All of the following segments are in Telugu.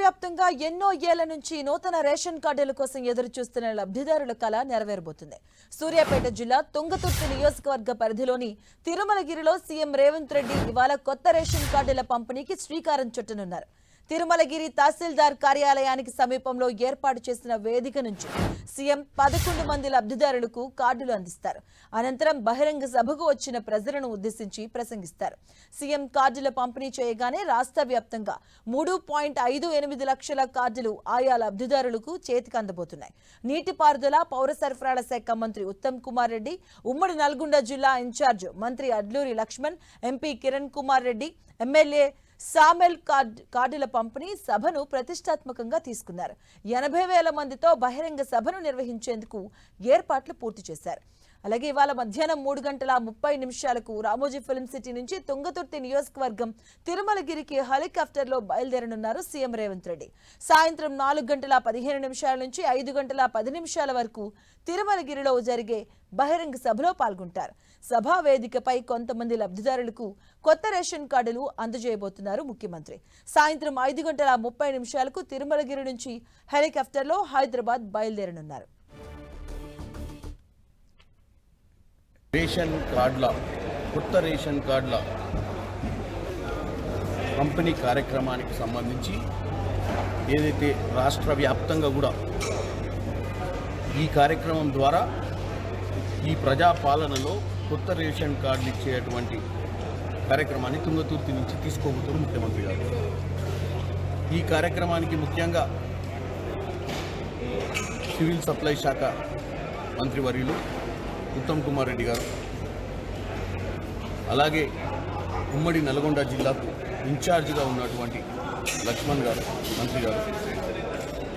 వ్యాప్తంగా ఎన్నో ఏళ్ళ నుంచి నూతన రేషన్ కార్డుల కోసం ఎదురు చూస్తున్న లబ్ధిదారుల కళ నెరవేరబోతుంది. సూర్యాపేట జిల్లా తుంగతుర్తి నియోజకవర్గ పరిధిలోని తిరుమలగిరిలో సీఎం రేవంత్ రెడ్డి ఇవాళ కొత్త రేషన్ కార్డుల పంపిణీకి శ్రీకారం చుట్టనున్నారు. తిరుమలగిరి తహసీల్దార్ కార్యాలయానికి సమీపంలో ఏర్పాటు చేసిన వేదిక నుంచి సీఎం పదకొండు మంది లబ్ధిదారులకు కార్డులు అందిస్తారు. అనంతరం బహిరంగ సభకు వచ్చిన ప్రజలను ఉద్దేశించి ప్రసంగిస్తారు. సీఎం కార్డుల పంపిణీ చేయగానే రాష్ట్ర వ్యాప్తంగా మూడు పాయింట్ ఐదు ఎనిమిది లక్షల కార్డులు ఆయా లబ్ధిదారులకు చేతికి అందబోతున్నాయి. నీటిపారుదల పౌర సరఫరాల శాఖ మంత్రి ఉత్తమ్ కుమార్ రెడ్డి ఉమ్మడి నల్గొండ జిల్లా ఇన్ఛార్జ్ మంత్రి Adluri Laxman MP Kiran Kumar Reddy MLA Samel card కార్డుల పంపిణీ సభను ప్రతిష్టాత్మకంగా తీసుకున్నారు. ఎనభై వేల మందితో బహిరంగ సభను నిర్వహించేందుకు ఏర్పాట్లు పూర్తి చేశారు. అలాగే ఇవాళ మధ్యాహ్నం మూడు గంటల ముప్పై నిమిషాలకు రామోజీ ఫిల్మ్ సిటీ నుంచి తుంగతుర్తి నియోజకవర్గం తిరుమలగిరికి హెలికాప్టర్లో బయలుదేరనున్నారు సీఎం రేవంత్ రెడ్డి. సాయంత్రం నాలుగు గంటల పదిహేను నిమిషాల నుంచి ఐదు గంటల పది నిమిషాల వరకు తిరుమలగిరిలో జరిగే బహిరంగ సభలో పాల్గొంటారు. సభా వేదికపై కొంతమంది లబ్ధిదారులకు కొత్త రేషన్ కార్డులు అందజేయబోతున్నారు ముఖ్యమంత్రి. సాయంత్రం ఐదు గంటల ముప్పై నిమిషాలకు తిరుమలగిరి నుంచి హెలికాప్టర్లో హైదరాబాద్ బయలుదేరనున్నారు. రేషన్ కార్డుల కొత్త రేషన్ కార్డుల పంపిణీ కార్యక్రమానికి సంబంధించి ఏదైతే రాష్ట్ర వ్యాప్తంగా కూడా ఈ కార్యక్రమం ద్వారా ఈ ప్రజాపాలనలో కొత్త రేషన్ కార్డులు ఇచ్చేటువంటి కార్యక్రమాన్ని తుంగతుర్తి నుంచి తీసుకోబోతున్నారు ముఖ్యమంత్రి గారు. ఈ కార్యక్రమానికి ముఖ్యంగా సివిల్ సప్లై శాఖ మంత్రివర్యులు ఉత్తమ్ కుమార్ రెడ్డి గారు. అలాగే ఉమ్మడి నల్గొండ జిల్లాకు ఇన్ఛార్జిగా ఉన్నటువంటి లక్ష్మణ్ గారు మంత్రి గారు.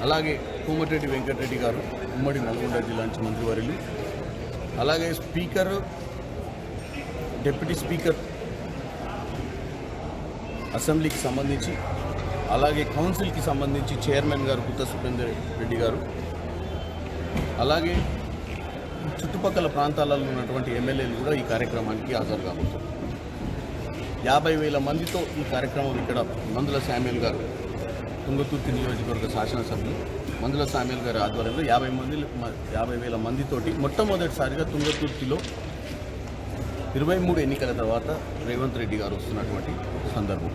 అలాగే కోమటిరెడ్డి వెంకటరెడ్డి గారు ఉమ్మడి నల్గొండ జిల్లా నుంచి మంత్రివర్యులు. అలాగే స్పీకర్ డిప్యూటీ స్పీకర్ అసెంబ్లీకి సంబంధించి అలాగే కౌన్సిల్కి సంబంధించి చైర్మన్ గారు గుత్త సుఖేందర్ రెడ్డి గారు. అలాగే చుట్టుపక్కల ప్రాంతాలలో ఉన్నటువంటి ఎమ్మెల్యేలు కూడా ఈ కార్యక్రమానికి హాజరు కాబోతున్నారు. యాభై వేల మందితో ఈ కార్యక్రమం ఇక్కడ మందుల శామ్యుల్ గారు తుంగతుర్తి నియోజకవర్గ శాసనసభ్యులు మందుల శామ్యుల్ గారి ఆధ్వర్యంలో యాభై మంది యాభై వేల మందితోటి మొట్టమొదటిసారిగా తుంగతుర్తిలో ఇరవై మూడు ఎన్నికల తర్వాత రేవంత్ రెడ్డి గారు వస్తున్నటువంటి సందర్భం.